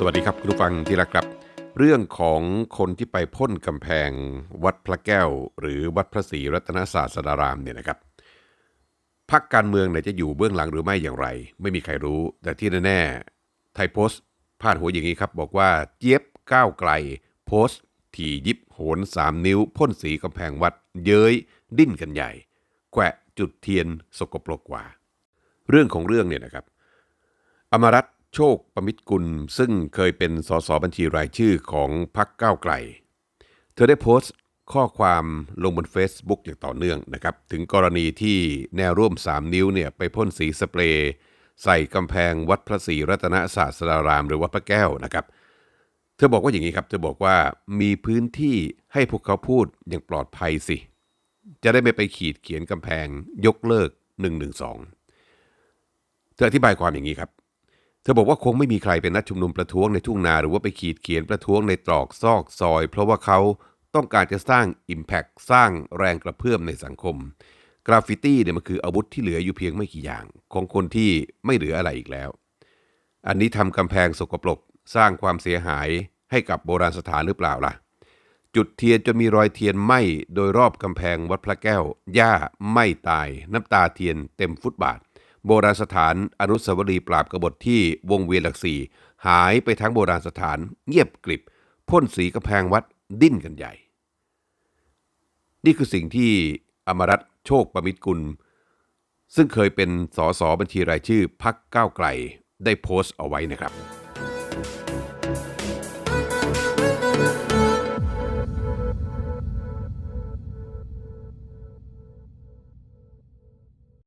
สวัสดีครับคุณผู้ฟังที่รักครับ เรื่องของคนที่ไปพ่นกำแพงวัดพระแก้ว หรือวัดพระศรีรัตนศาสดารามเนี่ยนะครับพักการเมืองเนี่ยจะอยู่เบื้องหลังหรือไม่อย่างไร ไม่มีใครรู้ แต่ที่แน่ๆไทยโพสต์พาดหัวอย่างนี้ครับ บอกว่าเจี๊ยบก้าวไกล โพสต์ถี่ยิบโหนสามนิ้วพ่นสีกำแพงวัด เย้ย ดิ้นกันใหญ่ แกวะจุดเทียนสกปรกกว่า เรื่องของเรื่องเนี่ยนะครับ อมรัต โชคประมิตรกุลซึ่งเคยเป็นสสบัญชีรายชื่อของพรรคก้าวไกล เธอได้โพสต์ข้อความลงบน Facebook อย่างต่อเนื่องนะครับ ถึงกรณีที่แนวร่วม 3 นิ้วเนี่ยไปพ่นสีสเปรย์ใส่กำแพงวัดพระศรีรัตนศาสดาราม หรือวัดพระแก้วนะครับ เธอบอกว่าอย่างนี้ครับ เธอบอกว่ามีพื้นที่ให้พวกเขาพูดอย่างปลอดภัยสิ จะได้ไม่ไปขีดเขียนกำแพงยกเลิก 112 เธออธิบายความอย่างนี้ครับ ธอบอกว่าคงไม่มีใครเป็นนัดชุมนุมประท้วงในทุ่งนาหรือว่าไปขีดเขียนประท้วงในตรอกซอกซอย เพราะว่าเขาต้องการจะสร้าง Impact สร้างแรงกระเพื่อมในสังคม กราฟฟิตี้เนี่ยมันคืออาวุธที่เหลืออยู่เพียงไม่กี่อย่าง ของคนที่ไม่เหลืออะไรอีกแล้ว อันนี้ทำกำแพงสกปรกสร้างความเสียหายให้กับโบราณสถานหรือเปล่าล่ะ จุดเทียนจนมีรอยเทียนไหม้โดยรอบกำแพงวัดพระแก้วหญ้าไหม้ตาย น้ำตาเทียนเต็มฟุตบาท โบราณสถานอนุสาวรีย์ปราบกบฏที่วงเวียนหลักสี่หายไปทั้งโบราณสถานเงียบกริบ พ่นสีกำแพงวัดดิ้นกันใหญ่ นี่คือสิ่งที่อมรัตโชคประมิตรกุล ซึ่งเคยเป็นสสบัญชีรายชื่อพักก้าวไกลได้โพสต์เอาไว้นะครับ